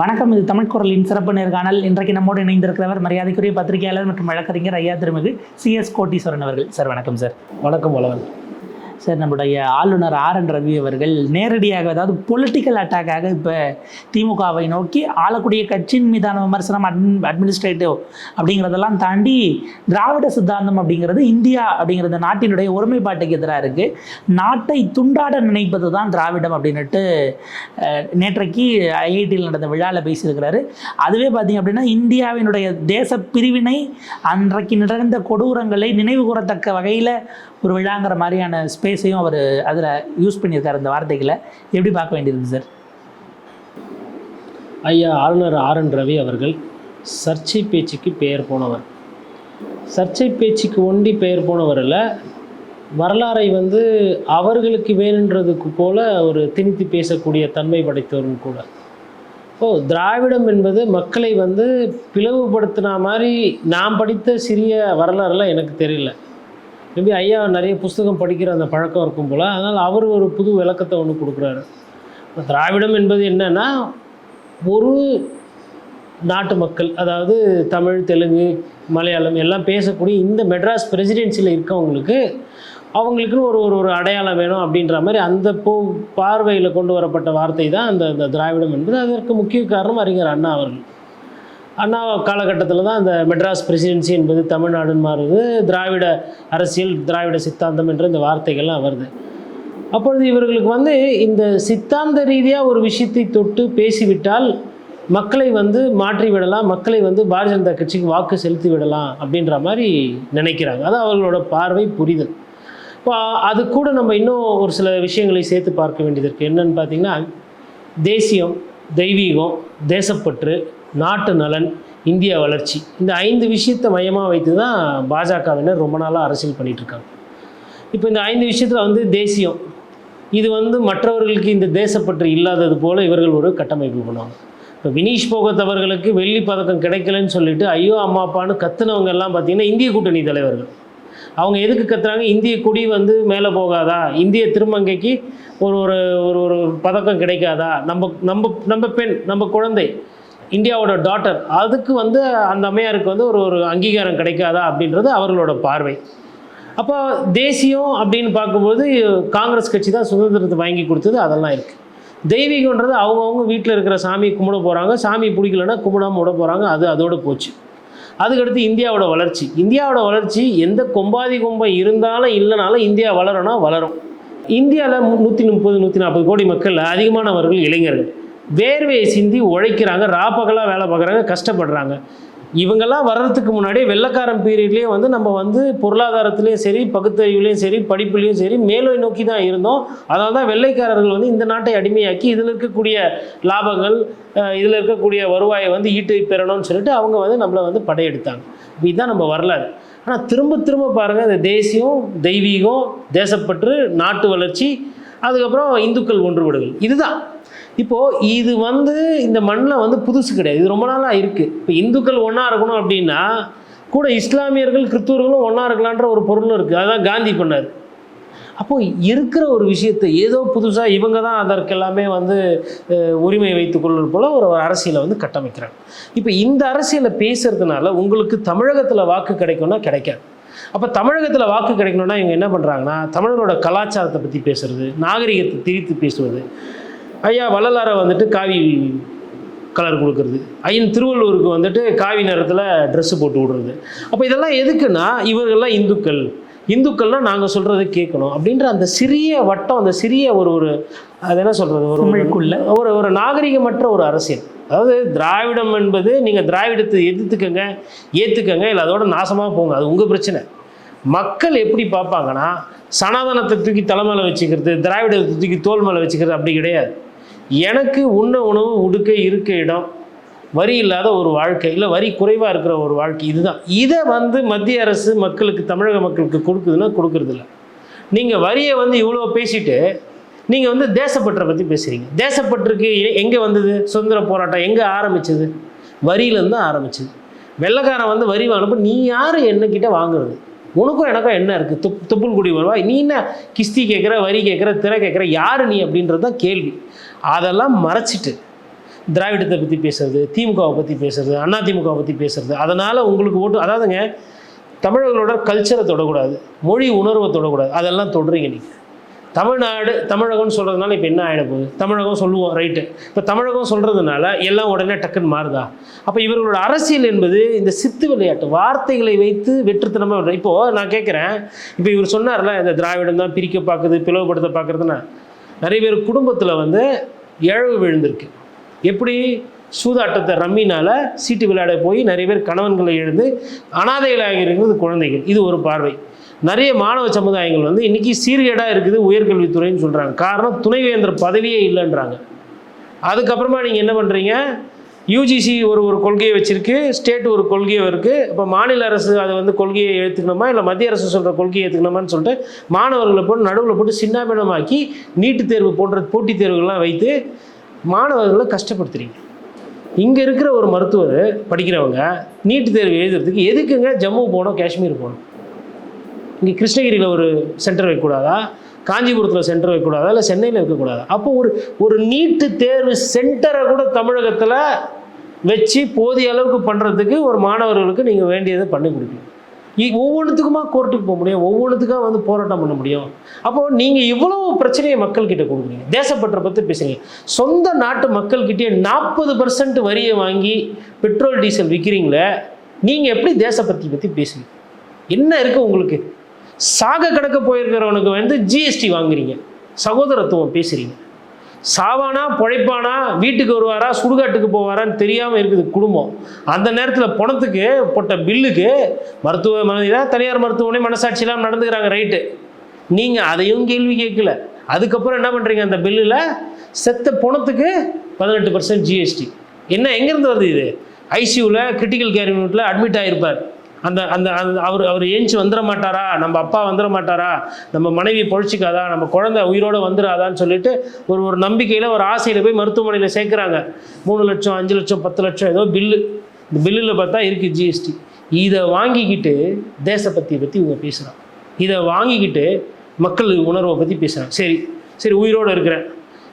வணக்கம் இது தமிழ் குரலின் சிறப்பு நேர்காணல் இன்றைக்கு நம்மோடு இணைந்திருக்கிறவர் மரியாதைக்குரிய பத்திரிகையாளர் மற்றும் வழக்கறிஞர் ஐயா திருமிகு சிஎஸ் கோட்டீஸ்வரன் அவர்கள். சார் வணக்கம் சார். வணக்கம் வளவன் சார் நம்முடைய ஆளுநர் ஆர் என் ரவி அவர்கள் நேரடியாக அதாவது பொலிட்டிக்கல் அட்டாக்காக இப்போ திமுகவை நோக்கி ஆளக்கூடிய கட்சியின் மீதான விமர்சனம் அட்மின் அட்மினிஸ்ட்ரேட்டிவ் அப்படிங்கிறதெல்லாம் தாண்டி திராவிட சித்தாந்தம் அப்படிங்கிறது இந்தியா அப்படிங்கிறது நாட்டினுடைய ஒருமைப்பாட்டுக்கு எதிராக இருக்குது நாட்டை துண்டாட நினைப்பது தான் திராவிடம் அப்படின்னுட்டு நேற்றைக்கு ஐஐடியில் நடந்த விழாவில் பேசியிருக்கிறாரு. அதுவே பார்த்தீங்க அப்படின்னா இந்தியாவினுடைய தேச பிரிவினை அன்றைக்கு நடந்த கொடூரங்களை நினைவு கூறத்தக்க வகையில் ஒரு விழாங்கிற மாதிரியான ஸ்பேஸையும் அவர் அதில் யூஸ் பண்ணியிருக்காரு அந்த வார்த்தைகளை. எப்படி பார்க்க வேண்டியிருக்கு சார் ஐயா ஆளுநர் ஆர் என் ரவி அவர்கள் சர்ச்சை பேச்சுக்கு பெயர் போனவர். சர்ச்சை பேச்சுக்கு ஒண்டி பெயர் போனவரில் வரலாறை வந்து அவர்களுக்கு வேணுன்றதுக்கு போல ஒரு திணித்து பேசக்கூடிய தன்மை படைத்தவரும் கூட. ஓ திராவிடம் என்பது மக்களை வந்து பிளவுபடுத்தின மாதிரி நான் படித்த சிறிய வரலாறுலாம் எனக்கு தெரியல. மேபி ஐயா நிறைய புஸ்தகம் படிக்கிற அந்த பழக்கம் இருக்கும் போல். அதனால் அவர் ஒரு புது விளக்கத்தை ஒன்று கொடுக்குறாரு. திராவிடம் என்பது என்னென்னா ஒரு நாட்டு மக்கள் அதாவது தமிழ் தெலுங்கு மலையாளம் எல்லாம் பேசக்கூடிய இந்த மெட்ராஸ் பிரசிடென்சியில் இருக்கவங்களுக்கு அவங்களுக்குன்னு ஒரு ஒரு ஒரு அடையாளம் வேணும் அப்படின்ற மாதிரி அந்த போ பார்வையில் கொண்டு வரப்பட்ட வார்த்தை தான் அந்த திராவிடம் என்பது. அதற்கு முக்கிய காரணம் அறிஞர் அண்ணா அவர்கள். அண்ணா காலகட்டத்தில் தான் இந்த மெட்ராஸ் பிரசிடென்சி என்பது தமிழ்நாடுன்னு மாறுது. திராவிட அரசியல் திராவிட சித்தாந்தம் என்ற இந்த வார்த்தைகள்லாம் வருது. அப்பொழுது இவர்களுக்கு வந்து இந்த சித்தாந்த ரீதியாக ஒரு விஷயத்தை தொட்டு பேசிவிட்டால் மக்களை வந்து மாற்றி விடலாம் மக்களை வந்து பாரதிய ஜனதா கட்சிக்கு வாக்கு செலுத்தி விடலாம் அப்படின்ற மாதிரி நினைக்கிறாங்க. அது அவர்களோட பார்வை புரிதல். இப்போ அது கூட நம்ம இன்னும் ஒரு சில விஷயங்களை சேர்த்து பார்க்க வேண்டியது இருக்குது என்னன்னு பார்த்தீங்கன்னா தேசியம் தெய்வீகம் தேசப்பற்று நாட்டு நலன் இந்திய வளர்ச்சி இந்த ஐந்து விஷயத்தை மையமாக வைத்து தான் பாஜகவினர் ரொம்ப நாளாக அரசியல் பண்ணிகிட்ருக்காங்க இப்போ இந்த ஐந்து விஷயத்தில் வந்து தேசியம் இது வந்து மற்றவர்களுக்கு இந்த தேசப்பற்று இல்லாதது போல் இவர்கள் ஒரு கட்டமைப்பு பண்ணுவாங்க. இப்போ வினீஷ் போகத் அவர்களுக்கு வெள்ளி பதக்கம் கிடைக்கலன்னு சொல்லிட்டு ஐயோ அம்மா அப்பான்னு கத்துனவங்க எல்லாம் பார்த்தீங்கன்னா இந்திய கூட்டணி தலைவர்கள். அவங்க எதுக்கு கத்துறாங்க? இந்திய கொடி வந்து மேலே போகாதா? இந்திய திருமங்கைக்கு ஒரு ஒரு ஒரு ஒரு பதக்கம் கிடைக்காதா? நம்ம நம்ம நம்ம பெண் நம்ம குழந்தை இந்தியாவோட டாட்டர் அதுக்கு வந்து அந்த அம்மையாருக்கு வந்து ஒரு ஒரு அங்கீகாரம் கிடைக்காதா அப்படின்றது அவர்களோட பார்வை. அப்போ தேசியம் அப்படின்னு பார்க்கும்போது காங்கிரஸ் கட்சி தான் சுதந்திரத்தை வாங்கி கொடுத்தது அதெல்லாம் இருக்குது தெய்வீகன்றது அவங்கவுங்க வீட்டில் இருக்கிற சாமி கும்பிட போகிறாங்க சாமி பிடிக்கலன்னா கும்பிடாம விட போகிறாங்க அது அதோடு போச்சு. அதுக்கடுத்து இந்தியாவோட வளர்ச்சி. இந்தியாவோட வளர்ச்சி எந்த கொம்பாதி கொம்பம் இருந்தாலும் இல்லைனாலும் இந்தியா வளரணும்னா வளரும். இந்தியாவில் நூற்றி முப்பது நூற்றி நாற்பது கோடி மக்கள் அதிகமானவர்கள் இளைஞர்கள். வேர்வையை சிந்தி உழைக்கிறாங்க ராப்பகலாக வேலை பார்க்குறாங்க கஷ்டப்படுறாங்க. இவங்கெல்லாம் வர்றதுக்கு முன்னாடி வெள்ளக்காரன் பீரியட்லேயே வந்து நம்ம வந்து பொருளாதாரத்துலேயும் சரி பகுத்தறிவுலேயும் சரி படிப்புலேயும் சரி மேலே நோக்கி தான் இருந்தோம். அதனால தான் வெள்ளைக்காரர்கள் வந்து இந்த நாட்டை அடிமையாக்கி இதில் இருக்கக்கூடிய லாபங்கள் இதில் இருக்கக்கூடிய வருவாயை வந்து ஈட்டு பெறணும்னு சொல்லிட்டு அவங்க வந்து நம்மளை வந்து படையெடுத்தாங்க. இதுதான் நம்ம வரலாறு. ஆனால் திரும்ப திரும்ப பாருங்கள் இந்த தேசியம் தெய்வீகம் தேசப்பற்று நாட்டு வளர்ச்சி அதுக்கப்புறம் இந்துக்கள் ஒன்றுபடுகள் இதுதான். இப்போது இது வந்து இந்த மண்ணில் வந்து புதுசு கிடையாது. இது ரொம்ப நாளாக இருக்குது இப்போ இந்துக்கள் ஒன்றா இருக்கணும் அப்படின்னா கூட இஸ்லாமியர்கள் கிறிஸ்துவர்களும் ஒன்றா இருக்கலான்ற ஒரு பொருளும் இருக்குது அதுதான் காந்தி பண்ணார். அப்போது இருக்கிற ஒரு விஷயத்தை ஏதோ புதுசாக இவங்க தான் அதற்கெல்லாமே வந்து உரிமை வைத்துக் கொள்வது ஒரு ஒரு அரசியலை வந்து கட்டமைக்கிறாங்க. இப்போ இந்த அரசியலை பேசுறதுனால உங்களுக்கு தமிழகத்தில் வாக்கு கிடைக்கும்னா கிடைக்காது. அப்போ தமிழகத்தில் வாக்கு கிடைக்கணும்னா இவங்க என்ன பண்ணுறாங்கன்னா தமிழரோட கலாச்சாரத்தை பற்றி பேசுறது நாகரிகத்தை திரித்து பேசுவது ஐயா வள்ளலாரை வந்துட்டு காவி கலர் கொடுக்கறது. ஐயன் திருவள்ளூருக்கு வந்துட்டு காவி நிறத்தில் ட்ரெஸ்ஸு போட்டு விடுறது. அப்போ இதெல்லாம் எதுக்குன்னா இவர்கள்லாம் இந்துக்கள். இந்துக்கள்னால் நாங்கள் சொல்கிறத கேட்கணும். அப்படின்ற அந்த சிறிய வட்டம் அந்த சிறிய ஒரு ஒரு அது என்ன சொல்கிறது ஒரு குமிழ்க்குள்ள. ஒரு ஒரு நாகரிகமற்ற ஒரு அரசியல். அதாவது திராவிடம் என்பது நீங்கள் திராவிடத்தை எதிர்த்துக்கங்க ஏற்றுக்கங்க இல்லை அதோட நாசமாக போங்க. அது உங்கள் பிரச்சனை. மக்கள் எப்படி பார்ப்பாங்கன்னா சனாதனத்தை தூக்கி தலைமையில் வச்சுக்கிறது திராவிடத்தை தூக்கி தோல் மேலே வச்சுக்கிறது அப்படி கிடையாது. எனக்கு உண்ண உணவு உடுக்க இருக்க இடம் வரி இல்லாத ஒரு வாழ்க்கை இல்லை வரி குறைவாக இருக்கிற ஒரு வாழ்க்கை இதுதான். இதை வந்து மத்திய அரசு மக்களுக்கு தமிழக மக்களுக்கு கொடுக்குதுன்னா கொடுக்கறதில்ல. நீங்கள் வரியை வந்து இவ்வளோ பேசிட்டு நீங்கள் வந்து தேசப்பற்றை பற்றி பேசுகிறீங்க தேசப்பற்றுக்கு எங்கே வந்தது? சுதந்திர போராட்டம் எங்கே ஆரம்பிச்சது? வரியிலேருந்து தான் ஆரம்பிச்சது. வெள்ளைக்காரன் வந்து வரி வாங்கினப்போ நீ யார்? என்னக்கிட்ட வாங்குறது? உனக்கும் எனக்கும் என்ன இருக்குது துப் துப்புல் குடி வருவாய்? நீ என்ன கிஸ்தி கேட்குற வரி கேட்குற திரை கேட்குற யார் நீ? அப்படின்றது தான் கேள்வி. அதெல்லாம் மறைச்சிட்டு திராவிடத்தை பற்றி பேசுறது திமுகவை பற்றி பேசுறது அண்ணா திமுகவை பற்றி பேசுறது. அதனால் உங்களுக்கு ஓட்டு அதாவதுங்க தமிழர்களோட கல்ச்சரை தொடக்கூடாது மொழி உணர்வை தொடக்கூடாது. அதெல்லாம் தொடுறீங்க நீங்கள் தமிழ்நாடு தமிழகம்னு சொல்கிறதுனால இப்போ என்ன ஆகிட போகுது? தமிழகம் சொல்லுவோம் ரைட்டு இப்போ தமிழகம் சொல்கிறதுனால எல்லாம் உடனே டக்குன்னு மாறுதா? அப்போ இவர்களோட அரசியல் என்பது இந்த சித்து விளையாட்டு வார்த்தைகளை வைத்து வெற்றுத்தனமாக இப்போது நான் கேட்குறேன் இப்போ இவர் சொன்னார்ல இந்த திராவிடம் தான் பிரிக்க பார்க்குது பிளவுபடுத்த பார்க்குறதுன்னா நிறைய பேர் குடும்பத்தில் வந்து இழவு விழுந்திருக்கு. எப்படி? சூதாட்டத்தை ரம்மினால் சீட்டு விளையாட போய் நிறைய பேர் கணவன்களை எழுந்து அனாதைகளாக இருக்கிறது குழந்தைகள். இது ஒரு பார்வை. நிறைய மாணவ சமுதாயங்கள் வந்து இன்றைக்கி சீர்கேடாக இருக்குது உயர்கல்வித்துறைன்னு சொல்கிறாங்க காரணம் துணைவேந்தர் பதவியே இல்லைன்றாங்க. அதுக்கப்புறமா நீங்கள் என்ன பண்ணுறீங்க யூஜிசி ஒரு ஒரு கொள்கையை வச்சுருக்கு ஸ்டேட் ஒரு கொள்கையும் இருக்குது இப்போ மாநில அரசு அதை வந்து கொள்கையை எடுத்துக்கணுமா இல்லை மத்திய அரசு சொல்கிற கொள்கையை எடுத்துக்கணுமான்னு சொல்லிட்டு மாணவர்களை போட்டு நடுவில் போட்டு சின்னாபினமாக்கி நீட்டுத் தேர்வு போன்ற போட்டித் தேர்வுகள்லாம் வைத்து மாணவர்களை கஷ்டப்படுத்துறீங்க. இங்கே இருக்கிற ஒரு மருத்துவர் படிக்கிறவங்க நீட்டு தேர்வு எழுதுறதுக்கு எதுக்குங்க ஜம்மு போகணும் காஷ்மீர் போகணும்? இங்கே கிருஷ்ணகிரியில் ஒரு சென்டர் வைக்கக்கூடாதா? காஞ்சிபுரத்தில் சென்டர் வைக்கக்கூடாதா? இல்லை சென்னையில் வைக்கக்கூடாதா? அப்போ ஒரு ஒரு நீட்டு தேர்வு சென்டரை கூட தமிழகத்தில் வச்சு போதிய அளவுக்கு பண்ணுறதுக்கு ஒரு மாணவர்களுக்கு நீங்கள் வேண்டியதை பண்ணி கொடுக்கணும். ஒவ்வொன்றுத்துக்குமா கோர்ட்டுக்கு போக முடியும்? ஒவ்வொன்றுத்துக்காக வந்து போராட்டம் பண்ண முடியும்? அப்போது நீங்கள் இவ்வளோ பிரச்சனையை மக்கள்கிட்ட கொடுக்குறீங்க. தேசப்பற்றை பற்றி பேசுகிறீங்க சொந்த நாட்டு மக்கள்கிட்டே நாற்பது பர்சன்ட் வரியை வாங்கி பெட்ரோல் டீசல் விற்கிறீங்களே நீங்கள் எப்படி தேசப்பற்றி பற்றி பேசுவீங்க என்ன இருக்குது உங்களுக்கு? சாக கிடக்க போயிருக்கிறவனுக்கு வந்து ஜிஎஸ்டி வாங்குறீங்க. சகோதரத்துவம் பேசுகிறீங்க சாவானா பொழைப்பானா வீட்டுக்கு வருவாரா சுடுகாட்டுக்கு போவாரான்னு தெரியாமல் இருக்குது குடும்பம். அந்த நேரத்தில் பணத்துக்கு போட்ட பில்லுக்கு மருத்துவ தான் தனியார் மருத்துவமனை மனசாட்சியெல்லாம் நடந்துக்கிறாங்க ரைட்டு நீங்கள் அதையும் கேள்வி கேட்கல. அதுக்கப்புறம் என்ன பண்ணுறீங்க அந்த பில்லில்? செத்த பணத்துக்கு பதினெட்டு பர்சன்ட் ஜிஎஸ்டி என்ன எங்கேருந்து வருது இது? ஐசியூவில் கிரிட்டிக்கல் கேர் யூனிட்டில் அட்மிட் ஆகிருப்பார் அந்த அந்த அந்த- அவர் அவர் ஏஞ்சி வந்துட மாட்டாரா? நம்ம அப்பா வந்துட மாட்டாரா? நம்ம மனைவி பொழிச்சிக்காதா? நம்ம குழந்தை உயிரோடு வந்துடாதான்னு சொல்லிட்டு ஒரு ஒரு நம்பிக்கையில் ஒரு ஆசையில் போய் மருத்துவமனையில் சேர்க்குறாங்க. மூணு லட்சம் அஞ்சு லட்சம் பத்து லட்சம் ஏதோ பில்லு. இந்த பில்லில் பார்த்தா இருக்குது ஜிஎஸ்டி இதை வாங்கிக்கிட்டு தேசப்பத்தியை பற்றி இவங்க பேசுகிறாங்க இதை வாங்கிக்கிட்டு மக்கள் உணர்வை பற்றி பேசுகிறாங்க சரி சரி உயிரோடு இருக்கிறேன்.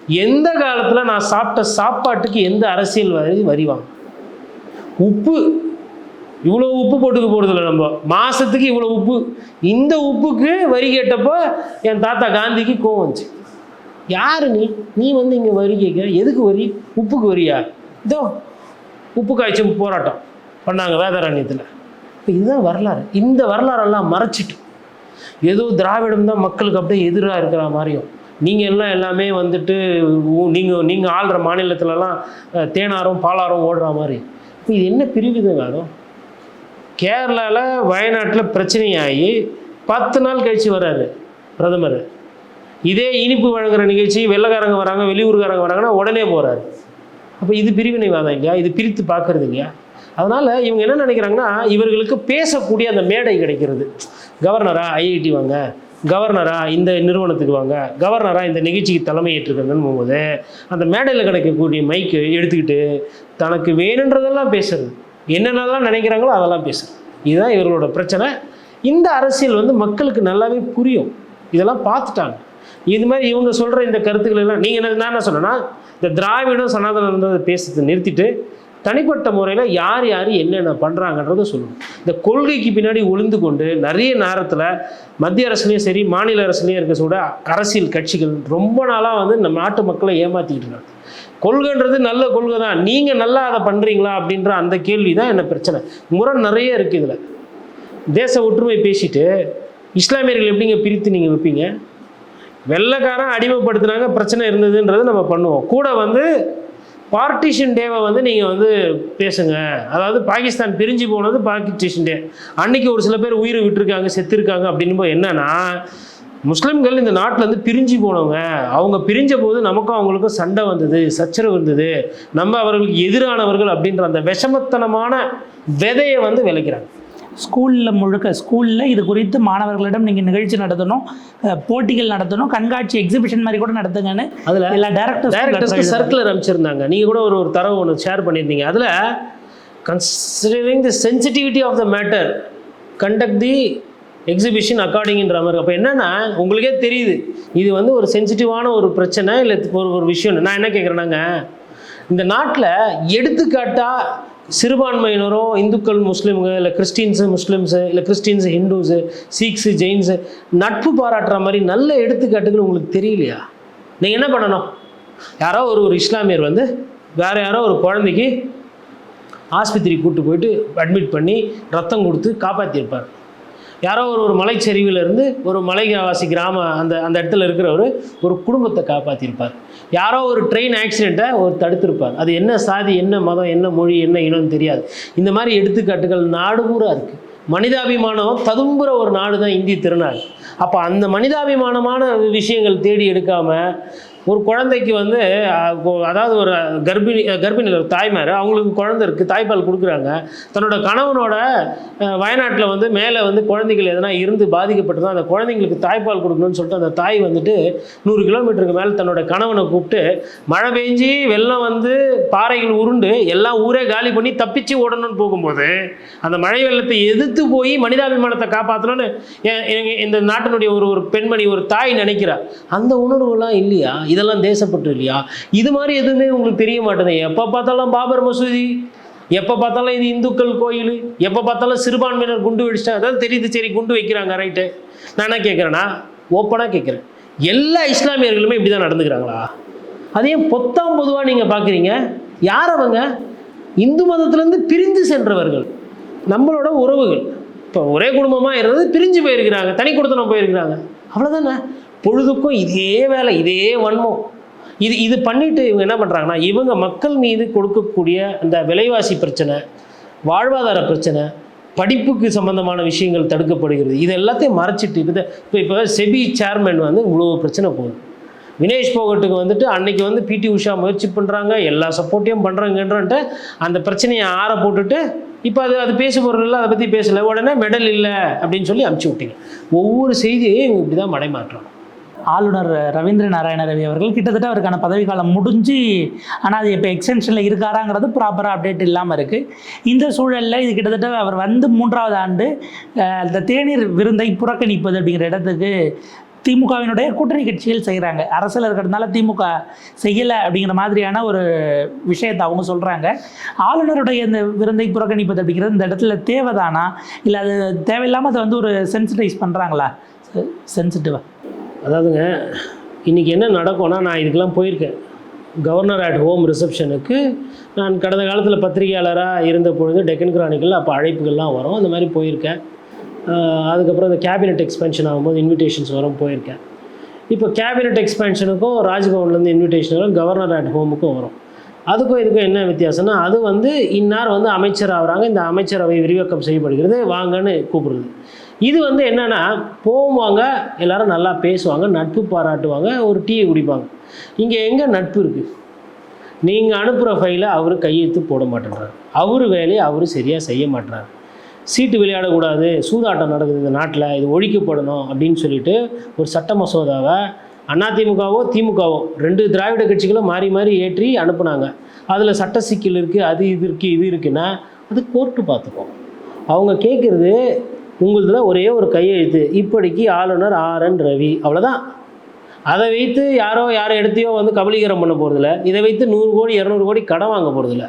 எந்த காலத்தில் நான் சாப்பிட்ட சாப்பாட்டுக்கு எந்த அரசியல் வரி வரிவாங்க உப்பு இவ்வளோ உப்பு போட்டுக்க போகிறதில்ல நம்ம. மாதத்துக்கு இவ்வளோ உப்பு. இந்த உப்புக்கு வரி கேட்டப்போ என் தாத்தா காந்திக்கு கோவம் வந்துச்சு. யார் நீ? நீ வந்து இங்கே வரி கேட்குற. எதுக்கு வரி? உப்புக்கு வரியா? இதோ உப்பு காய்ச்சி போராட்டம். பண்ணாங்க வேதாரண்யத்தில். இப்போ இதுதான் வரலாறு. இந்த வரலாறெல்லாம் மறைச்சிட்டு. ஏதோ திராவிடம் தான் மக்களுக்கு அப்படியே எதிராக இருக்கிற மாதிரியும். நீங்கள் எல்லாம் எல்லாமே வந்துட்டு நீங்கள் நீங்கள் ஆள்ற மாநிலத்துலலாம் தேனாரும் பாலாரும் ஓடுற மாதிரி. இப்போ இது என்ன பிரிவிதவாதம் கேரளாவில் வயநாட்டில் பிரச்சனையாகி பத்து நாள் கழிச்சு வராரு பிரதமர். இதே இனிப்பு வழங்குற நிகழ்ச்சி வெள்ளைக்காரங்க வராங்க வெளியூர்காரங்க வராங்கன்னா உடனே போகிறாரு அப்போ இது பிரிவினைவாதம் இல்லையா? இது பிரித்து பார்க்கறது இல்லையா? அதனால் இவங்க என்ன நினைக்கிறாங்கன்னா இவர்களுக்கு பேசக்கூடிய அந்த மேடை கிடைக்கிறது. கவர்னரா ஐஐடி வாங்க கவர்னரா இந்த நிறுவனத்துக்கு வாங்க கவர்னரா இந்த நிகழ்ச்சிக்கு தலைமை ஏற்றுக்கிறதுன்னு போகும்போது அந்த மேடையில் கிடைக்கக்கூடிய மைக்கு எடுத்துக்கிட்டு தனக்கு வேணுன்றதெல்லாம் பேசுறது. என்னென்னலாம் நினைக்கிறாங்களோ அதெல்லாம் பேசுகிறேன் இதுதான் இவர்களோட பிரச்சனை. இந்த அரசியல் வந்து மக்களுக்கு நல்லாவே புரியும். இதெல்லாம் பார்த்துட்டாங்க. இது மாதிரி இவங்க சொல்கிற இந்த கருத்துக்கள் எல்லாம் நீங்கள் என்ன நான் என்ன சொன்னேன்னா இந்த திராவிடம் சனாதனம் இருந்ததை பேசுறதை நிறுத்திட்டு தனிப்பட்ட முறையில் யார் யார் என்னென்ன பண்ணுறாங்கன்றத சொல்லணும் இந்த கொள்கைக்கு பின்னாடி ஒளிந்து கொண்டு நிறைய நேரத்தில் மத்திய அரசுலேயும் சரி மாநில அரசுலேயும் இருக்க சொல்ல அரசியல் கட்சிகள் ரொம்ப நாளாக வந்து நம்ம நாட்டு மக்களை ஏமாற்றிக்கிட்டு இருக்காங்க. கொள்கைன்றது நல்ல கொள்கை தான் நீங்கள் நல்லா அதை பண்ணுறீங்களா அப்படின்ற அந்த கேள்வி தான் என்ன பிரச்சனை. முறை நிறைய இருக்குது இதில். தேச ஒற்றுமை பேசிட்டு இஸ்லாமியர்கள் எப்படிங்க பிரித்து நீங்கள் வைப்பீங்க? வெள்ளைக்காரன் அடிமைப்படுத்துனாங்க பிரச்சனை இருந்ததுன்றது நம்ம பண்ணுவோம். கூட வந்து பார்ட்டிஷன் டேவை வந்து நீங்கள் வந்து பேசுங்க. அதாவது பாகிஸ்தான் பிரிஞ்சு போனது பார்ட்டிஷன் டே அன்னைக்கு ஒரு சில பேர் உயிரை விட்டுருக்காங்க செத்துருக்காங்க அப்படின்போது என்னன்னா முஸ்லிம்கள் இந்த நாட்டில் வந்து பிரிஞ்சு போனவங்க. அவங்க பிரிஞ்ச போது நமக்கும் அவங்களுக்கும் சண்டை வந்தது சச்சரவு இருந்தது. நம்ம அவர்களுக்கு எதிரானவர்கள் அப்படின்ற அந்த விஷமத்தனமான விதையை வந்து விளைக்கிறாங்க. ஸ்கூலில் முழுக்க ஸ்கூலில் இது குறித்து மாணவர்களிடம் நீங்கள் நிகழ்ச்சி நடத்தணும் போட்டிகள் நடத்தணும் கண்காட்சி எக்ஸிபிஷன் மாதிரி கூட நடத்துங்கன்னு அதில் எல்லா டேரக்டர்ஸ் டைரக்டர்ஸ்க்கு சர்க்குலர் அனுப்பிச்சிருந்தாங்க நீங்கள் கூட ஒரு ஒரு தரவு ஒன்று ஷேர் பண்ணியிருந்தீங்க. அதில் considering the sensitivity of the matter conduct the exhibition அக்கார்டிங்கிற மாதிரி. அப்போ என்னென்னா உங்களுக்கே தெரியுது. இது வந்து ஒரு சென்சிட்டிவான ஒரு பிரச்சனை இல்லை ஒரு ஒரு விஷயம் நான் என்ன கேட்குறேன்னாங்க இந்த நாட்டில் எடுத்துக்காட்டாக சிறுபான்மையினரோ இந்துக்கள் முஸ்லீம்ங்க இல்லை கிறிஸ்டின்ஸு முஸ்லீம்ஸு இல்லை கிறிஸ்டின்ஸு ஹிந்துஸு சீக்ஸு ஜெயின்ஸு நட்பு பாராட்டுற மாதிரி நல்ல எடுத்துக்காட்டுகள் உங்களுக்கு தெரியலையா? நீங்கள் என்ன பண்ணணும்? யாரோ ஒரு ஒரு இஸ்லாமியர் வந்து வேறு யாரோ ஒரு குழந்தைக்கு ஆஸ்பத்திரி கூப்பிட்டு போயிட்டு அட்மிட் பண்ணி ரத்தம் கொடுத்து காப்பாற்றியிருப்பார் யாரோ ஒரு ஒரு மலைச்சரிவிலிருந்து ஒரு மலைவாசி கிராம அந்த அந்த இடத்துல இருக்கிறவர் ஒரு குடும்பத்தை காப்பாற்றிருப்பார் யாரோ ஒரு ட்ரெயின் ஆக்சிடெண்ட்டை ஒரு தடுத்திருப்பார். அது என்ன சாதி என்ன மதம் என்ன மொழி என்ன இனம்னு தெரியாது. இந்த மாதிரி எடுத்துக்காட்டுகள் நாடு பூரா இருக்குது மனிதாபிமானம் ததும்புற ஒரு நாடு தான் இந்திய திருநாள் அப்போ அந்த மனிதாபிமானமான விஷயங்கள் தேடி எடுக்காமல் ஒரு குழந்தைக்கு வந்து அதாவது ஒரு கர்ப்பிணி கர்ப்பிணியில் ஒரு தாய்மார் அவங்களுக்கு குழந்தை இருக்குது தாய்ப்பால் கொடுக்குறாங்க. தன்னோட கணவனோட வயநாட்டில் வந்து மேலே வந்து குழந்தைகள் எதனா இருந்து பாதிக்கப்பட்டதோ அந்த குழந்தைங்களுக்கு தாய்ப்பால் கொடுக்கணும்னு சொல்லிட்டு அந்த தாய் வந்துட்டு நூறு கிலோமீட்டருக்கு மேலே தன்னோட கணவனை கூப்பிட்டு மழை பெஞ்சி வெள்ளம் வந்து பாறைகள் உருண்டு எல்லாம் ஊரே காலி பண்ணி தப்பிச்சு ஓடணும்னு போகும்போது அந்த மழை வெள்ளத்தை எதிர்த்து போய் மனிதாபிமானத்தை காப்பாற்றணும்னு இந்த நாட்டினுடைய ஒரு ஒரு பெண்மணி ஒரு தாய் நினைக்கிறா. அந்த உணர்வுலாம் இல்லையா? இதெல்லாம் தேசப்பட்டு இல்லையா? இது மாதிரி எதுவுமே உங்களுக்கு தெரிய மாட்டேங்குது எப்போ பார்த்தாலும் பாபர் மசூதி எப்போ பார்த்தாலும் இது இந்துக்கள் கோயில் எப்போ பார்த்தாலும் சிறுபான்மையினர் குண்டு வெடிச்சிட்டா அதான் தெரியுது சரி குண்டு வைக்கிறாங்க ரைட்டு நான் என்ன கேட்குறேன்னா ஓப்பனாக கேட்குறேன் எல்லா இஸ்லாமியர்களுமே இப்படி தான் நடந்துக்கிறாங்களா அதையும் பொத்தாம் பொதுவாக நீங்கள் பார்க்குறீங்க யார் அவங்க? இந்து மதத்திலேருந்து பிரிந்து சென்றவர்கள். நம்மளோட உறவுகள். இப்போ ஒரே குடும்பமாக இருந்தது பிரிஞ்சு போயிருக்கிறாங்க தனி கொடுத்தனம் போயிருக்கிறாங்க. அவ்வளோதானே பொழுதுக்கும் இதே வேலை இதே வன்மம். இது இது பண்ணிட்டு இவங்க என்ன பண்ணுறாங்கன்னா இவங்க மக்கள் மீது கொடுக்கக்கூடிய அந்த விலைவாசி பிரச்சனை வாழ்வாதார பிரச்சனை படிப்புக்கு சம்பந்தமான விஷயங்கள் தடுக்கப்படுகிறது. இது எல்லாத்தையும் மறைச்சிட்டு இப்போ இப்போ இப்போ செபி சேர்மன் வந்து இவ்வளோ பிரச்சனை போகுது. வினேஷ் போகட்டுக்கு வந்துட்டு அன்னைக்கு வந்து பிடி உஷா முயற்சி பண்ணுறாங்க எல்லா சப்போர்ட்டையும் பண்ணுறாங்கன்றன்ட்டு அந்த பிரச்சனையை ஆற போட்டுட்டு இப்போ அது அது பேச போகிறதில்ல அதை பற்றி பேசலை. உடனே மெடல் இல்லை அப்படின்னு சொல்லி அமுச்சு விட்டீங்க. ஒவ்வொரு செய்தியையும் இவங்க இப்படி தான் மடைமாற்றம் ஆளுநர் ரவீந்திர நாராயண ரவி அவர்கள் கிட்டத்தட்ட அவருக்கான பதவிக்காலம் முடிஞ்சு ஆனால் அது இப்போ எக்ஸ்டென்ஷனில் இருக்காராங்கிறது ப்ராப்பராக அப்டேட் இல்லாமல் இருக்குது இந்த சூழலில் இது கிட்டத்தட்ட அவர் வந்து மூன்றாவது ஆண்டு அஹ், இந்த தேநீர் விருந்தை புறக்கணிப்பது அப்படிங்கிற இடத்துக்கு திமுகவினுடைய கூட்டணி கட்சிகள் செய்கிறாங்க அரசில் இருக்கிறதுனால திமுக செய்யலை அப்படிங்கிற மாதிரியான ஒரு விஷயத்தை அவங்க சொல்கிறாங்க ஆளுநருடைய இந்த விருந்தை புறக்கணிப்பது அப்படிங்கிறது இந்த இடத்துல தேவைதானா? இல்லை அது தேவையில்லாமல் அதை வந்து ஒரு சென்சிட்டைஸ் பண்ணுறாங்களா சென்சிட்டிவாக அதாவதுங்க இன்றைக்கி என்ன நடக்கும்னா நான் இதுக்கெல்லாம் போயிருக்கேன். கவர்னர் அட் ஹோம் ரிசப்ஷனுக்கு நான் கடந்த காலத்தில் பத்திரிகையாளராக இருந்த பொழுது டெக்கன் கிரானிக்கில் அப்போ அழைப்புகள்லாம் வரும். அந்த மாதிரி போயிருக்கேன். அதுக்கப்புறம் இந்த கேபினெட் எக்ஸ்பென்ஷன் ஆகும்போது இன்விடேஷன்ஸ் வரும் போயிருக்கேன். இப்போ கேபினெட் எக்ஸ்பென்ஷனுக்கும் ராஜ்பவன்லேருந்து இன்விடேஷன் வரும் கவர்னர் அட் ஹோமுக்கும் வரும். அதுக்கும் இதுக்கும் என்ன வித்தியாசம்னா அது வந்து இன்னார் வந்து அமைச்சர் ஆகுறாங்க. இந்த அமைச்சரவை விரிவாக்கம் செய்யப்படுகிறது. வாங்கன்னு கூப்பிடுறது. இது வந்து என்னென்னா போவாங்க எல்லோரும் நல்லா பேசுவாங்க நட்பு பாராட்டுவாங்க ஒரு டீயை குடிப்பாங்க. இங்கே எங்கே நட்பு இருக்குது நீங்கள் அனுப்புகிற ஃபைலை அவர் கையெழுத்து போட மாட்டேன்றார். அவர் வேலையை அவர் சரியாக செய்ய மாட்றாரு சீட்டு விளையாடக்கூடாது சூதாட்டம் நடக்குது இந்த நாட்டில் இது ஒழிக்கப்படணும் அப்படின்னு சொல்லிட்டு ஒரு சட்ட மசோதாவை அதிமுகவோ திமுகவோ ரெண்டு திராவிட கட்சிகளும் மாறி மாறி ஏற்றி அனுப்புனாங்க. அதில் சட்ட சிக்கல் இருக்குது அது இது இருக்குது இது இருக்குன்னா அது கோர்ட்டு பார்த்துக்கும். அவங்க கேட்குறது உங்களுதுல ஒரே ஒரு கையெழுத்து இப்படிக்கு ஆளுநர் ஆர் என் ரவி அவ்வளோதான் அதை வைத்து யாரோ யாரோ எடுத்தையோ வந்து கபலீகரம் பண்ண போகிறதில்ல இதை வைத்து நூறு கோடி இரநூறு கோடி கடன் வாங்க போகிறதில்ல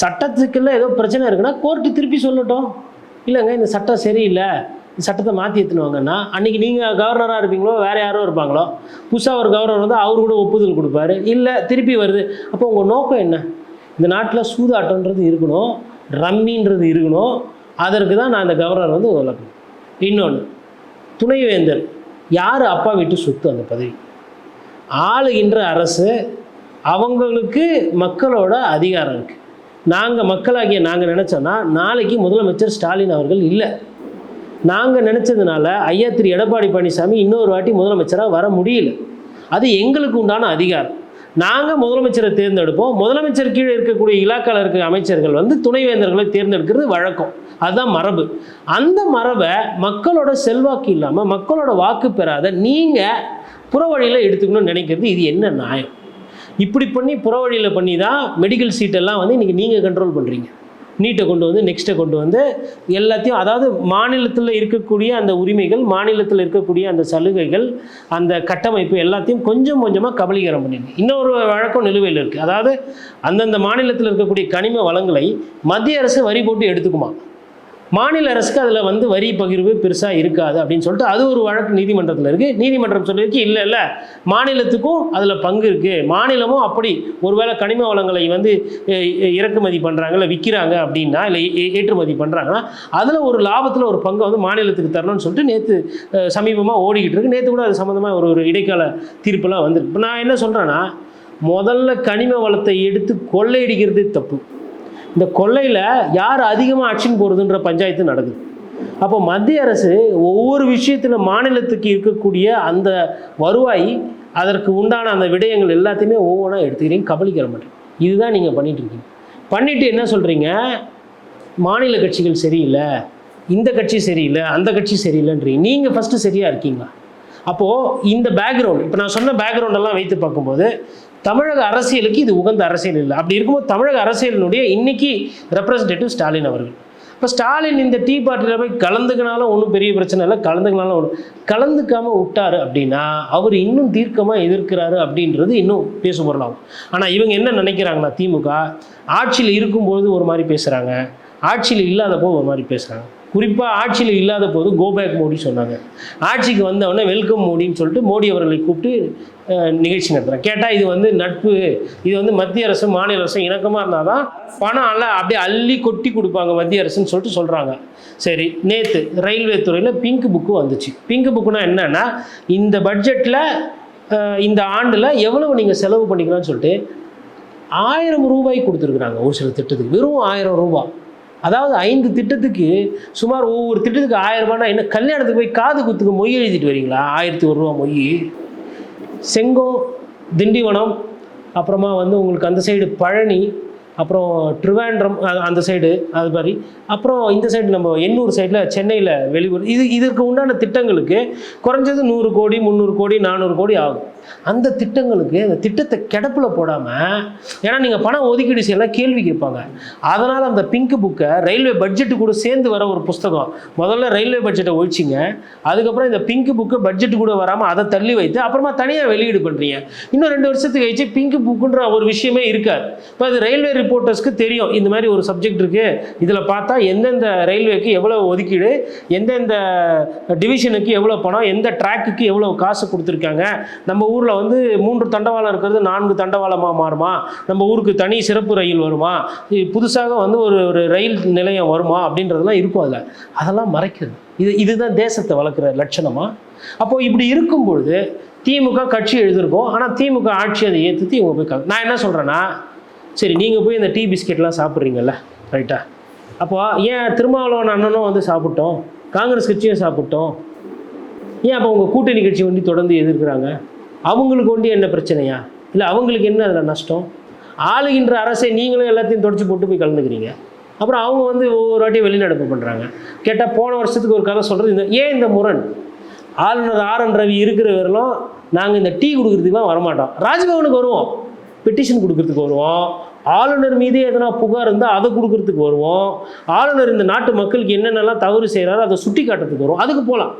சட்டத்துக்கெல்லாம் ஏதோ பிரச்சனை இருக்குன்னா கோர்ட்டு திருப்பி சொல்லட்டும். இல்லைங்க இந்த சட்டம் சரியில்லை. இந்த சட்டத்தை மாற்றி எடுத்துனுவாங்கன்னா அன்றைக்கி நீங்கள் கவர்னராக இருப்பீங்களோ வேறு யாரோ இருப்பாங்களோ புதுசாக ஒரு கவர்னர் வந்து அவர் கூட ஒப்புதல் கொடுப்பாரு. இல்லை திருப்பி வருது. அப்போ உங்கள் நோக்கம் என்ன? இந்த நாட்டில் சூதாட்டன்றது இருக்கணும் ரம்மின்றது இருக்கணும். அதற்கு தான் நான் அந்த கவர்னர் வந்து விளக்கணும் இன்னொன்று துணைவேந்தர் யார் அப்பா வீட்டு சொத்து அந்த பதவி? ஆளுகின்ற அரசு அவங்களுக்கு மக்களோட அதிகாரம் இருக்குது நாங்கள் மக்களாகிய நாங்கள் நினச்சோன்னா நாளைக்கு முதலமைச்சர் ஸ்டாலின் அவர்கள் இல்லை. நாங்கள் நினச்சதுனால ஐயா திரு எடப்பாடி பழனிசாமி இன்னொரு வாட்டி முதலமைச்சராக வர முடியல. அது எங்களுக்கு உண்டான அதிகாரம். நாங்கள் முதலமைச்சரை தேர்ந்தெடுப்போம். முதலமைச்சர் கீழே இருக்கக்கூடிய இலாக்கால இருக்க அமைச்சர்கள் வந்து துணைவேந்தர்களை தேர்ந்தெடுக்கிறது வழக்கம். அதுதான் மரபு. அந்த மரபை மக்களோட செல்வாக்கு இல்லாமல் மக்களோட வாக்கு பெறாத நீங்கள் புற வழியில் எடுத்துக்கணும்னு நினைக்கிறது இது என்ன நியாயம்? இப்படி பண்ணி புற வழியில் பண்ணி தான் மெடிக்கல் சீட்டெல்லாம் வந்து இன்றைக்கி நீங்கள் கண்ட்ரோல் பண்ணுறீங்க நீட்டை கொண்டு வந்து நெக்ஸ்ட்டை கொண்டு வந்து எல்லாத்தையும் அதாவது மாநிலத்தில் இருக்கக்கூடிய அந்த உரிமைகள் மாநிலத்தில் இருக்கக்கூடிய அந்த சலுகைகள் அந்த கட்டமைப்பு எல்லாத்தையும் கொஞ்சம் கொஞ்சமாக கபலீகரம் பண்ணிடுது. இன்னொரு வழக்கம் நிலுவையில் இருக்குது அதாவது அந்தந்த மாநிலத்தில் இருக்கக்கூடிய கனிம வளங்களை மத்திய அரசு வரி போட்டு எடுத்துக்குமா? மாநில அரசுக்கு அதில் வந்து வரி பகிர்வு பெருசாக இருக்காது அப்படின்னு சொல்லிட்டு அது ஒரு வழக்கு நீதிமன்றத்தில் இருக்குது நீதிமன்றம் சொல்லியிருக்கு இல்லை இல்லை மாநிலத்துக்கும் அதில் பங்கு இருக்குது மாநிலமும் அப்படி ஒருவேளை கனிம வளங்களை வந்து இறக்குமதி பண்ணுறாங்க இல்லை விற்கிறாங்க அப்படின்னா இல்லை ஏ- ஏற்றுமதி பண்ணுறாங்கன்னா அதில் ஒரு லாபத்தில் ஒரு பங்கை வந்து மாநிலத்துக்கு தரணும்னு சொல்லிட்டு நேற்று சமீபமாக ஓடிக்கிட்டு இருக்கு. நேற்று கூட அது சம்மந்தமாக ஒரு ஒரு இடைக்கால தீர்ப்பெல்லாம் வந்திருக்கு. இப்போ நான் என்ன சொல்கிறேன்னா முதல்ல கனிம வளத்தை எடுத்து கொள்ளையடிக்கிறது தப்பு. இந்த கொள்ளையில் யார் அதிகமாக ஆக்ஷன் போகிறதுன்ற பஞ்சாயத்து நடக்குது. அப்போ மத்திய அரசு ஒவ்வொரு விஷயத்தில் மாநிலத்துக்கு இருக்கக்கூடிய அந்த வருவாய் அதற்கு உண்டான அந்த விடயங்கள் எல்லாத்தையுமே ஒவ்வொன்றா எடுத்துக்கிறீங்க கபலிக்கிற மாட்டேன் இதுதான் நீங்கள் பண்ணிகிட்ருக்கீங்க இருக்கீங்க. என்ன சொல்கிறீங்க மாநில கட்சிகள் சரியில்லை இந்த கட்சி சரியில்லை அந்த கட்சி சரியில்லைன்றீங்க. நீங்கள் ஃபஸ்ட்டு சரியாக இருக்கீங்களா? அப்போது இந்த பேக்ரவுண்ட் இப்போ நான் சொன்ன பேக்ரவுண்டெல்லாம் வைத்து பார்க்கும்போது தமிழக அரசியலுக்கு இது உகந்த அரசியல் இல்லை. அப்படி இருக்கும்போது தமிழக அரசியலினுடைய இன்னைக்கு ரெப்ரசன்டேட்டிவ் ஸ்டாலின் அவர்கள். இப்போ ஸ்டாலின் இந்த டீ பார்ட்டியில் போய் கலந்துக்கினாலும் ஒன்றும் பெரிய பிரச்சனை இல்லை. கலந்துக்கினாலும் ஒன்றும் கலந்துக்காமல் விட்டாரு அப்படின்னா அவர் இன்னும் தீர்க்கமாக எதிர்க்கிறாரு அப்படின்றது இன்னும் பேச பொருளாகும். ஆனால் இவங்க என்ன நினைக்கிறாங்கன்னா திமுக ஆட்சியில் இருக்கும்பொழுது ஒரு மாதிரி பேசுகிறாங்க ஆட்சியில் இல்லாதப்போ ஒரு மாதிரி பேசுகிறாங்க குறிப்பாக ஆட்சியில் இல்லாத போது கோபேக் மோடி சொன்னாங்க. ஆட்சிக்கு வந்தவொடனே வெல்கம் மோடின்னு சொல்லிட்டு மோடி அவர்களை கூப்பிட்டு நிகழ்ச்சி நடத்துகிறேன் கேட்டால் இது வந்து நட்பு இது வந்து மத்திய அரசு மாநில அரசு இணக்கமாக இருந்தால் தான் பணம் அல்ல அப்படியே அள்ளி கொட்டி கொடுப்பாங்க மத்திய அரசுன்னு சொல்லிட்டு சொல்கிறாங்க சரி நேற்று ரயில்வே துறையில் பிங்க் புக்கு வந்துச்சு. பிங்க் புக்குனா என்னன்னா இந்த பட்ஜெட்டில் இந்த ஆண்டில் எவ்வளவு நீங்கள் செலவு பண்ணிக்கலாம்னு சொல்லிட்டு ஆயிரம் ரூபாய் கொடுத்துருக்குறாங்க ஒரு சில திட்டத்துக்கு. வெறும் ஆயிரம் ரூபாய். அதாவது ஐந்து திட்டத்துக்கு சுமார் ஒவ்வொரு திட்டத்துக்கு ஆயிரம் ரூபாய்னா என்ன கல்யாணத்துக்கு போய் காது குத்துக்கு மொய் எழுதிட்டு வரீங்களா? ஆயிரத்தி ஒரு ரூபா மொய். செங்கம் திண்டிவனம் அப்புறமா வந்து உங்களுக்கு அந்த சைடு பழனி அப்புறம் ட்ரிவாண்ட்ரம் அந்த சைடு அது மாதிரி. அப்புறம் இந்த சைடு நம்ம எண்ணூர் சைடில் சென்னையில் வெளியூர். இது இதற்கு உண்டான திட்டங்களுக்கு குறைஞ்சது நூறு கோடி முந்நூறு கோடி நானூறு கோடி ஆகும். அந்த திட்டங்களுக்கு அந்த திட்டத்தை கிடப்பில் போடாமல் ஏன்னா நீங்கள் பணம் ஒதுக்கீடு செய்யலாம் கேள்வி கேட்பாங்க. அதனால் அந்த பிங்க் புக்கை ரயில்வே பட்ஜெட்டு கூட சேர்ந்து வர ஒரு புஸ்தகம். முதல்ல ரயில்வே பட்ஜெட்டை ஒழிச்சிங்க. அதுக்கப்புறம் இந்த பிங்க் புக்கு பட்ஜெட் கூட வராமல் அதை தள்ளி வைத்து அப்புறமா தனியாக வெளியீடு பண்ணுறீங்க இன்னும் ரெண்டு வருஷத்துக்கு கழிச்சு பிங்க் புக்குன்ற ஒரு விஷயமே இருக்காது. இப்போ அது ரயில்வே ரிப்போர்ட்டர்ஸ்க்கு தெரியும். இந்த மாதிரி ஒரு சப்ஜெக்ட் இருக்குது இதில் பார்த்தா எந்தெந்த ரயில்வேக்கு எவ்வளோ ஒதுக்கீடு எந்தெந்த டிவிஷனுக்கு எவ்வளோ பணம் எந்த ட்ராக்குக்கு எவ்வளோ காசு கொடுத்துருக்காங்க. நம்ம ஊரில் வந்து மூன்று தண்டவாளம் இருக்கிறது நான்கு தண்டவாளமாக மாறுமா? நம்ம ஊருக்கு தனி சிறப்பு ரயில் வருமா? புதுசாக வந்து ஒரு ஒரு ரயில் நிலையம் வருமா? அப்படின்றதெல்லாம் இருக்கும் அதில். அதெல்லாம் மறைக்கிறது. இது இதுதான் தேசத்தை வளர்க்குற லட்சணமாக அப்போது இப்படி இருக்கும் பொழுது திமுக கட்சி எழுதிருக்கோம் ஆனால் திமுக ஆட்சி அதை ஏற்றுத்து இவங்க போய் நான் என்ன சொல்கிறேன்னா சரி நீங்கள் போய் இந்த டீ பிஸ்கெட்லாம் சாப்பிட்றீங்கல்ல ரைட்டா? அப்போ ஏன் திருமாவளவன் அண்ணனும் வந்து சாப்பிட்டோம்? காங்கிரஸ் கட்சியும் சாப்பிட்டோம்? ஏன் அப்போ உங்கள் கூட்டணி கட்சி வந்து தொடர்ந்து எதிர்க்கிறாங்க? அவங்களுக்கு ஒண்டி என்ன பிரச்சனையா? இல்லை அவங்களுக்கு என்ன அதில் நஷ்டம்? ஆளுகின்ற அரசை நீங்களும் எல்லாத்தையும் தொடச்சி போட்டு போய் கலந்துக்கிறீங்க. அப்புறம் அவங்க வந்து ஒவ்வொரு வாட்டியும் வெளிநடப்பு பண்ணுறாங்க கேட்டால் போன வருஷத்துக்கு ஒரு கதை சொல்கிறது இந்த ஏன் இந்த முரண்? ஆளுநர் ஆர் என் ரவி இருக்கிற வரலும் நாங்கள் இந்த டீ கொடுக்குறதுக்குலாம் வரமாட்டோம். ராஜ்பவனுக்கு வருவோம். பெட்டிஷன் கொடுக்கறதுக்கு வருவோம். ஆளுநர் மீதே எதனா புகார் இருந்தால் அதை கொடுக்கறதுக்கு வருவோம். ஆளுநர் இந்த நாட்டு மக்களுக்கு என்னென்னலாம் தவறு செய்கிறாரோ அதை சுட்டி காட்டுறதுக்கு வருவோம். அதுக்கு போகலாம்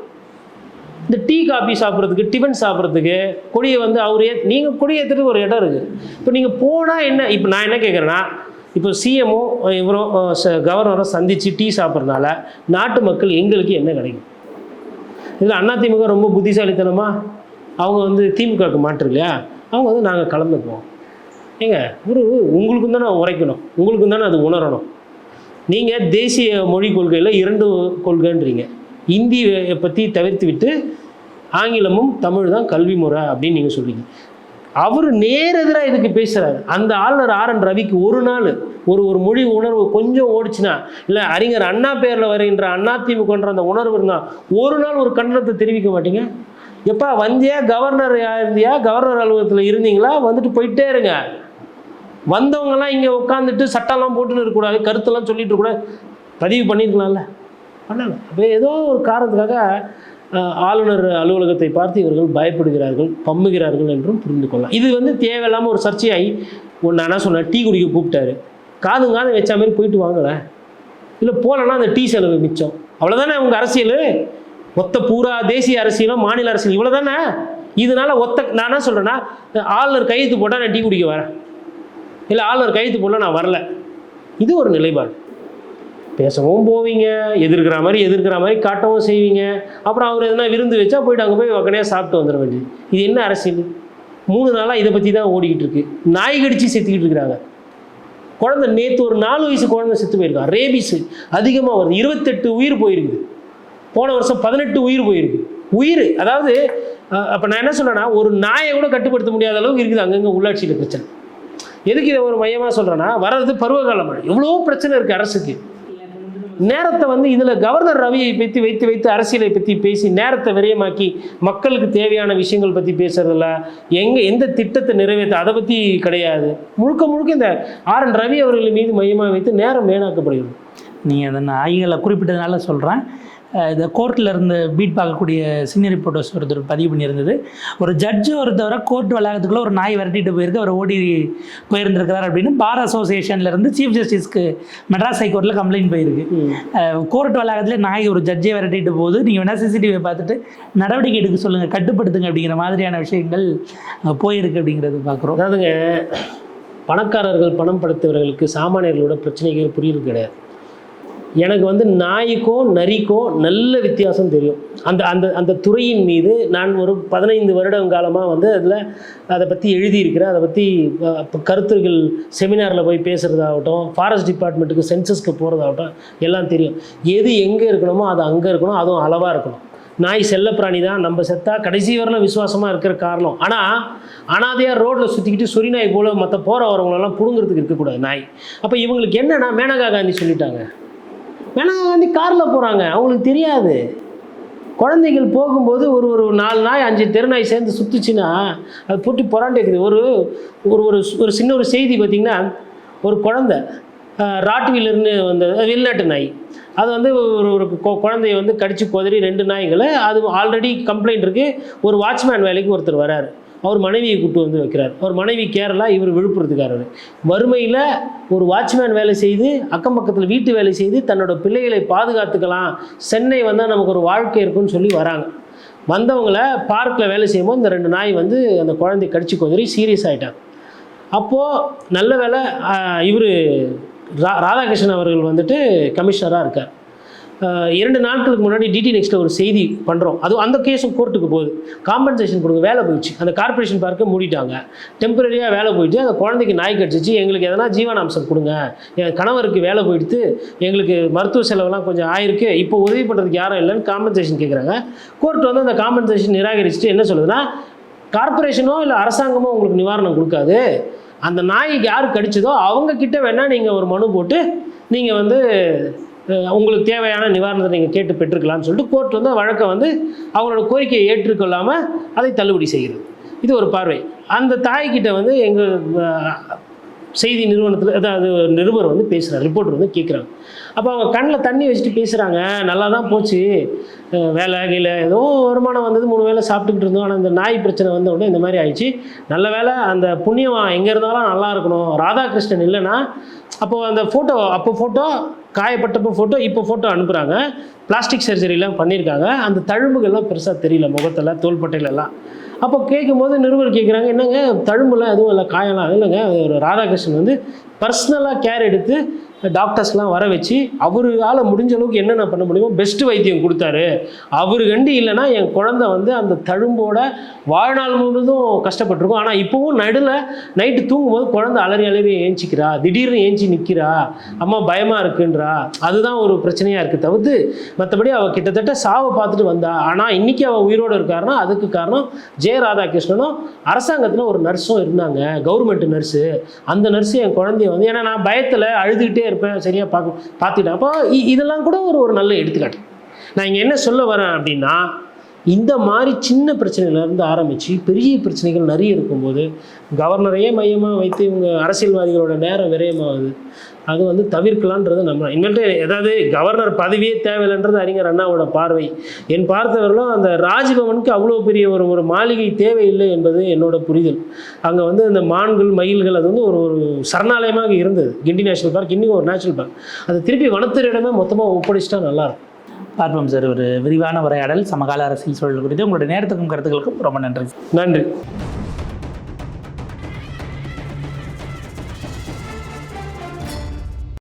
இந்த டீ காபி சாப்பிட்றதுக்கு டிஃபன் சாப்பிட்றதுக்கு கொடியை வந்து அவர் ஏ நீங்கள் கொடி ஏற்றுறதுக்கு ஒரு இடம் இருக்குது இப்போ நீங்கள் போனால் என்ன இப்போ நான் என்ன கேட்குறேன்னா இப்போ சிஎம்ஓ இவரும் ச- கவர்னரும் சந்தித்து டீ சாப்பிட்றதுனால நாட்டு மக்கள் எங்களுக்கு என்ன கிடைக்கும்? இதில் அதிமுக ரொம்ப புத்திசாலித்தனமாக அவங்க வந்து திமுகவுக்கு மாற்று இல்லையா? அவங்க வந்து நாங்கள் கலந்துக்குவோம். ஏங்க ஒரு உங்களுக்கும் தானே உரைக்கணும். உங்களுக்கும் தானே அது உணரணும். நீங்கள் தேசிய மொழி கொள்கையில் இரண்டு கொள்கைன்றீங்க. இந்தியை பற்றி தவிர்த்து விட்டு ஆங்கிலமும் தமிழ் தான் கல்வி முறை அப்படின்னு நீங்கள் சொல்கிறீங்க அவர் நேரெதிராக இதுக்கு பேசுகிறாரு அந்த ஆளுநர் ஆர் என் ரவிக்கு ஒரு நாள் ஒரு ஒரு மொழி உணர்வு கொஞ்சம் ஓடிச்சுன்னா இல்லை அறிஞர் அண்ணா பேரில் வருகின்ற அண்ணா திமுகன்ற அந்த உணர்வு இருந்தால் ஒரு நாள் ஒரு கண்டனத்தை தெரிவிக்க மாட்டீங்க? எப்பா வந்தியா? கவர்னர் இருந்தியா கவர்னர் அலுவலகத்தில் இருந்தீங்களா? வந்துட்டு போயிட்டே இருங்க. வந்தவங்கெல்லாம் இங்கே உட்காந்துட்டு சட்டம்லாம் போட்டுன்னு இருக்கக்கூடாது கருத்தெல்லாம் சொல்லிட்டு இருக்கக்கூடாது. பதிவு பண்ணியிருக்கலாம்ல பண்ணல அப்போ ஏதோ ஒரு காரணத்துக்காக ஆளுநர் அலுவலகத்தை பார்த்து இவர்கள் பயப்படுகிறார்கள் பம்முகிறார்கள் என்றும் புரிந்து கொள்ளலாம். இது வந்து தேவையில்லாமல் ஒரு சர்ச்சையாகி ஒன்று நான் சொன்னேன் டீ குடிக்க கூப்பிட்டாரு. காது காது வச்ச மாதிரி போயிட்டு வாங்கலை இல்லை போகலன்னா அந்த டீ செலவு மிச்சம். அவ்வளோதானே உங்கள் அரசியல்? மொத்த பூரா தேசிய அரசியலும் மாநில அரசியல் இவ்வளோ தானே இதனால் ஒத்த நான் என்ன சொல்கிறேன்னா ஆளுநர் கையெழுத்து போட்டால் நான் டீ குடிக்க வரேன். இல்லை ஆளுநர் கையெழுத்து போடல நான் வரல. இது ஒரு நிலைப்பாடு. பேசவும் போவீங்க எதிர்க்கிற மாதிரி எதிர்க்கிற மாதிரி காட்டவும் செய்வீங்க. அப்புறம் அவர் எதனா விருந்து வச்சா போயிட்டு அங்கே போய் உக்கனையாக சாப்பிட்டு வந்துட வேண்டியது. இது என்ன அரசியல்? மூணு நாளாக இதை பற்றி தான் ஓடிக்கிட்டு இருக்கு. நாய் கடிச்சு செத்துக்கிட்டு இருக்கிறாங்க. குழந்தை நேற்று ஒரு நாலு வயசு குழந்தை செத்து போயிருக்கான் ரேபிஸ் அதிகமாக வருது. இருபத்தெட்டு உயிர் போயிருக்குது. போன வருஷம் பதினெட்டு உயிர் போயிருக்கு. உயிர் அதாவது அப்போ நான் என்ன சொல்றேன்னா ஒரு நாயை கூட கட்டுப்படுத்த முடியாத அளவுக்கு இருக்குது அங்கங்கே உள்ளாட்சியில் பிரச்சனை. எதுக்கு இதை ஒரு மையமாக சொல்கிறேன்னா வர்றது பருவகால மழை. எவ்வளோ பிரச்சனை இருக்குது அரசுக்கு. நேரத்தை வந்து இதில் கவர்னர் ரவியை பற்றி வைத்து வைத்து அரசியலை பற்றி பேசி நேரத்தை விரயமாக்கி மக்களுக்கு தேவையான விஷயங்கள் பற்றி பேசுறதில்ல எங்கே எந்த திட்டத்தை நிறைவேற்ற அதை பற்றி கிடையாது. முழுக்க முழுக்க இந்த ஆர் என் ரவி அவர்கள் மீது மையமாக வைத்து நேரம் மேனாக்கப்படுகிறது நீங்கள் நான் நாய்களை குறிப்பிட்டதுனால சொல்கிறேன் இந்த கோர்ட்டில் இருந்து பீட் பார்க்கக்கூடிய சீனியர் ரிப்போர்ட்டர்ஸ் ஒருத்தர் பதிவு பண்ணியிருந்தது. ஒரு ஜட்ஜு ஒருத்தவரை கோர்ட் வளாகத்துக்குள்ளே ஒரு நாய் விரட்டிட்டு போயிருக்கு. அவர் ஓடி போயிருந்திருக்கிறார் அப்படின்னு பார் அசோசியேஷன்ல இருந்து சீஃப் ஜஸ்டிஸ்க்கு மெட்ராஸ் ஹைகோர்ட்டில் கம்ப்ளைண்ட் போயிருக்கு. கோர்ட் வளாகத்தில் நாய் ஒரு ஜட்ஜை விரட்டிட்டு போகுது. நீங்கள் வேணால் சிசிடிவியை பார்த்துட்டு நடவடிக்கை எடுக்க சொல்லுங்கள் கட்டுப்படுத்துங்க அப்படிங்கிற மாதிரியான விஷயங்கள் போயிருக்கு அப்படிங்கிறது பார்க்குறோம் அதாவதுங்க பணக்காரர்கள் பணம் படுத்தவர்களுக்கு சாமானியர்களோட பிரச்சனைகள் புரியுது கிடையாது. எனக்கு வந்து நாய்க்கும் நரிக்கும் நல்ல வித்தியாசம் தெரியும். அந்த அந்த அந்த துறையின் மீது நான் ஒரு பதினைந்து வருடம் காலமாக வந்து அதில் அதை பற்றி எழுதியிருக்கிறேன். அதை பற்றி கருத்துகள் செமினாரில் போய் பேசுகிறதாகட்டும் ஃபாரஸ்ட் டிபார்ட்மெண்ட்டுக்கு சென்சஸ்க்கு போகிறதாகட்டும் எல்லாம் தெரியும். எது எங்கே இருக்கணுமோ அது அங்கே இருக்கணும் அதுவும் அளவாக இருக்கணும். நாய் செல்லப்பிராணி தான் நம்ம செத்தா கடைசி வரலாம் விசுவாசமாக இருக்கிற காரணம். ஆனால் அனாதையாக ரோட்டில் சுற்றிக்கிட்டு சொறி நாய் போல் மற்ற போகிற வரவங்களெல்லாம் பிடுங்கிறதுக்கு இருக்கக்கூடாது நாய். அப்போ இவங்களுக்கு என்னென்னா மேனகா காந்தி சொல்லிட்டாங்க. மேனகா காந்தி காரில் போகிறாங்க அவங்களுக்கு தெரியாது. குழந்தைகள் போகும்போது ஒரு ஒரு நாலு நாய் அஞ்சு தெருநாய் சேர்ந்து சுற்றுச்சுன்னா அது போட்டு புறாண்டிருக்குது ஒரு ஒரு ஒரு ஒரு சின்ன ஒரு செய்தி பார்த்திங்கன்னா ஒரு குழந்த ராட்வீலர்னு வந்த வெளிநாட்டு நாய். அது வந்து ஒரு ஒரு கொ- குழந்தைய வந்து கடிச்சு குதறி ரெண்டு நாய்களை அது ஆல்ரெடி கம்ப்ளைண்ட் இருக்குது ஒரு வாட்ச்மேன் வேலைக்கு ஒருத்தர் வராரு. அவர் மனைவியை கூட்டு வந்து வைக்கிறார். அவர் மனைவி கேரளா இவர் விழுப்புரத்துக்காரர். வறுமையில் ஒரு வாட்ச்மேன் வேலை செய்து அக்கம் பக்கத்தில் வீட்டு வேலை செய்து தன்னோட பிள்ளைகளை பாதுகாத்துக்கலாம். சென்னை வந்தால் நமக்கு ஒரு வாழ்க்கை இருக்குன்னு சொல்லி வராங்க. வந்தவங்கள பார்க்கில் வேலை செய்யும்போது இந்த ரெண்டு நாய் வந்து அந்த குழந்தை கடிச்சு கொதறி சீரியஸ் ஆகிட்டாங்க அப்போது நல்ல வேலை இவர் ரா ராதாகிருஷ்ணன் அவர்கள் வந்துட்டு கமிஷனராக இருக்கார். இரண்டு நாட்களுக்கு முன்னாடி டிடி நெக்ஸ்ட்டில் ஒரு செய்தி பண்ணுறோம் அதுவும் அந்த கேஸும் கோர்ட்டுக்கு போகுது. காம்பன்சேஷன் கொடுங்க வேலை போயிடுச்சு. அந்த கார்ப்பரேஷன் பார்க்க மூடிட்டாங்க. டெம்பரரியாக வேலை போயிட்டு அந்த குழந்தைக்கு நாய் கடிச்சிச்சு. எங்களுக்கு எதனா ஜீவனாம்சம் கொடுங்க. என் கணவருக்கு வேலை போயிடுத்து எங்களுக்கு மருத்துவ செலவெல்லாம் கொஞ்சம் ஆயிருக்கு. இப்போ உதவி பண்ணுறதுக்கு யாரும் இல்லைன்னு காம்பன்சேஷன் கேட்குறாங்க கோர்ட் வந்து அந்த காம்பன்சேஷன் நிராகரிச்சுட்டு என்ன சொல்லுதுன்னா கார்ப்பரேஷனோ இல்லை அரசாங்கமோ உங்களுக்கு நிவாரணம் கொடுக்காது. அந்த நாய்க்கு யார் கடிச்சதோ அவங்க கிட்ட வேணால் நீங்கள் ஒரு மனு போட்டு நீங்கள் வந்து உங்களுக்கு தேவையான நிவாரணத்தை நீங்கள் கேட்டு பெற்றுக்கலாம்னு சொல்லிட்டு கோர்ட் வந்து வழக்கை வந்து அவங்களோட கோரிக்கையை ஏற்றுக்கொள்ளாமல் அதை தள்ளுபடி செய்கிறது இது ஒரு பார்வை. அந்த தாய்கிட்ட வந்து எங்கள் செய்தி நிறுவனத்தில் அதாவது நிருபர் வந்து பேசுகிறார் ரிப்போர்ட்டர் வந்து கேட்குறாங்க அப்போ அவங்க கண்ணில் தண்ணி வச்சுட்டு பேசுகிறாங்க நல்லா தான் போச்சு வேலை கீழே ஏதோ வருமானம் வந்தது மூணு வேளை சாப்பிட்டுக்கிட்டு இருந்தோம் ஆனால் இந்த நாய் பிரச்சனை வந்த உடனே இந்த மாதிரி ஆயிடுச்சு. நல்ல வேலை அந்த புண்ணியம் எங்கே இருந்தாலும் நல்லா இருக்கணும். ராதாகிருஷ்ணன் இல்லைன்னா அப்போது அந்த ஃபோட்டோ அப்போ ஃபோட்டோ காயப்பட்டப்போ ஃபோட்டோ இப்போ ஃபோட்டோ அனுப்புகிறாங்க பிளாஸ்டிக் சர்ஜரிலாம் பண்ணியிருக்காங்க. அந்த தழும்புகள்லாம் பெருசாக தெரியல முகத்தில் தோள்பட்டையிலலாம். அப்போ கேட்கும்போது நிருபர் கேட்குறாங்க என்னங்க தழும்புலாம் எதுவும் இல்லை காயெல்லாம் இல்லைங்க. ஒரு ராதாகிருஷ்ணன் வந்து பர்சனலாக கேர் எடுத்து டாக்டர்ஸ்லாம் வர வச்சு அவரால் முடிஞ்ச அளவுக்கு என்னென்ன பண்ண முடியுமோ பெஸ்ட்டு வைத்தியம் கொடுத்தாரு. அவரு கண்டி இல்லைன்னா என் குழந்தை வந்து அந்த தழும்போட வாழ்நாள் முழுவதும் கஷ்டப்பட்டிருக்கும். ஆனால் இப்போவும் நடுவில் நைட்டு தூங்கும்போது குழந்தை அலறி அலறி ஏஞ்சிக்கிறா. திடீர்னு ஏஞ்சி நிற்கிறா அம்மா பயமாக இருக்குன்றா. அதுதான் ஒரு பிரச்சனையாக இருக்குது தவிர்த்து மற்றபடி அவள் கிட்டத்தட்ட சாவை பார்த்துட்டு வந்தா. ஆனால் இன்னைக்கு அவள் உயிரோடு இருக்காருன்னா அதுக்கு காரணம் ஜெய ராதாகிருஷ்ணனும் அரசாங்கத்தில் ஒரு நர்ஸும் இருந்தாங்க. கவர்மெண்ட் நர்ஸு அந்த நர்ஸு என் குழந்தைய வந்து ஏன்னா நான் பயத்தில் அழுதுகிட்டே இருப்பேன் சரியாக பார்க்க பார்த்துட்டேன். அப்போ இதெல்லாம் கூட ஒரு ஒரு நல்ல எடுத்துக்காட்டு. நான் இங்கே என்ன சொல்ல வரேன் அப்படின்னா இந்த மாதிரி சின்ன பிரச்சனையிலேருந்து ஆரம்பித்து பெரிய பிரச்சனைகள் நிறைய இருக்கும்போது கவர்னரையே மையமாக வைத்து இவங்க அரசியல்வாதிகளோட நேரம் விரயமாகுது. அது வந்து தவிர்க்கலான்றது நம்ம. இனிமேட்டு ஏதாவது கவர்னர் பதவியே தேவையில்லைன்றது அறிஞர் அண்ணாவோட பார்வை. என் பார்த்தவர்களும் அந்த ராஜ்பவனுக்கு அவ்வளோ பெரிய ஒரு ஒரு மாளிகை தேவையில்லை என்பது என்னோட புரிதல். அங்கே வந்து இந்த மான்கள் மயில்கள் அது வந்து ஒரு ஒரு சரணாலயமாக இருந்தது. கிண்டி நேஷனல் பார்க் இன்னும் ஒரு நேஷனல் பார்க். அது திருப்பி வனத்துறையிடமே மொத்தமாக ஒப்படைச்சிட்டா நல்லாயிருக்கும் பார்ப்போம் சார். ஒரு விரிவான உரையாடல் சமகால அரசியல் சூழல் குறித்து உங்களுடைய நேரத்துக்கும் கருத்துக்களுக்கும் ரொம்ப நன்றி. நன்றி.